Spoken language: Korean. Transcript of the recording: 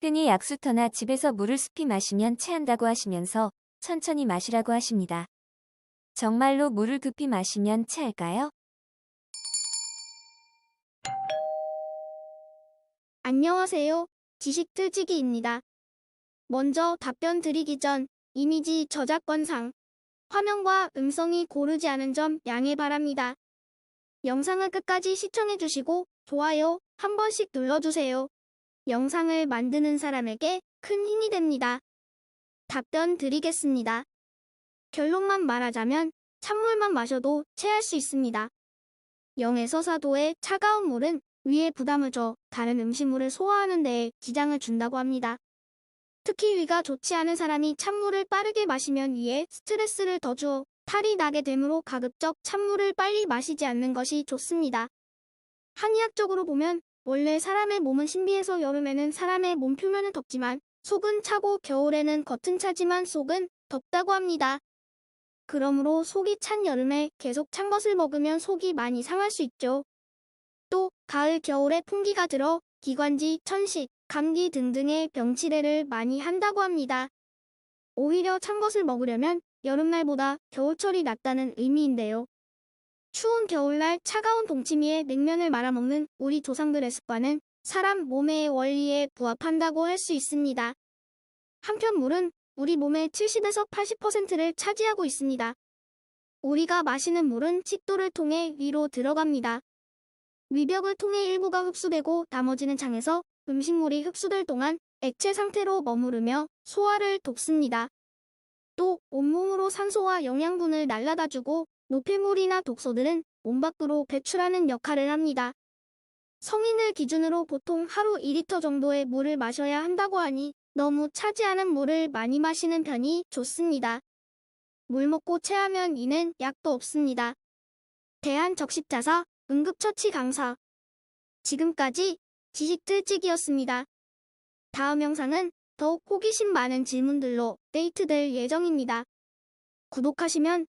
흔히 약수터나 집에서 물을 습히 마시면 체한다고 하시면서 천천히 마시라고 하십니다. 정말로 물을 급히 마시면 체할까요? 안녕하세요. 지식틀지기입니다. 먼저 답변 드리기 전 이미지 저작권상 화면과 음성이 고르지 않은 점 양해 바랍니다. 영상을 끝까지 시청해주시고 좋아요 한 번씩 눌러주세요. 영상을 만드는 사람에게 큰 힘이 됩니다. 답변 드리겠습니다. 결론만 말하자면 찬물만 마셔도 체할 수 있습니다. 0에서 4도의 차가운 물은 위에 부담을 줘 다른 음식물을 소화하는 데에 지장을 준다고 합니다. 특히 위가 좋지 않은 사람이 찬물을 빠르게 마시면 위에 스트레스를 더 주어 탈이 나게 되므로 가급적 찬물을 빨리 마시지 않는 것이 좋습니다. 한의학적으로 보면 원래 사람의 몸은 신비해서 여름에는 사람의 몸 표면은 덥지만 속은 차고 겨울에는 겉은 차지만 속은 덥다고 합니다. 그러므로 속이 찬 여름에 계속 찬 것을 먹으면 속이 많이 상할 수 있죠. 또 가을 겨울에 풍기가 들어 기관지, 천식, 감기 등등의 병치레를 많이 한다고 합니다. 오히려 찬 것을 먹으려면 여름날보다 겨울철이 낫다는 의미인데요. 추운 겨울날 차가운 동치미에 냉면을 말아먹는 우리 조상들의 습관은 사람 몸의 원리에 부합한다고 할 수 있습니다. 한편 물은 우리 몸의 70에서 80%를 차지하고 있습니다. 우리가 마시는 물은 식도를 통해 위로 들어갑니다. 위벽을 통해 일부가 흡수되고 나머지는 장에서 음식물이 흡수될 동안 액체 상태로 머무르며 소화를 돕습니다. 또 온몸으로 산소와 영양분을 날라다주고 노폐물이나 독소들은 몸 밖으로 배출하는 역할을 합니다. 성인을 기준으로 보통 하루 2리터 정도의 물을 마셔야 한다고 하니 너무 차지 않은 물을 많이 마시는 편이 좋습니다. 물 먹고 체하면 이는 약도 없습니다. 대한적십자사 응급처치 강사 지금까지 지식틀찍이었습니다. 다음 영상은 더욱 호기심 많은 질문들로 데이트될 예정입니다. 구독하시면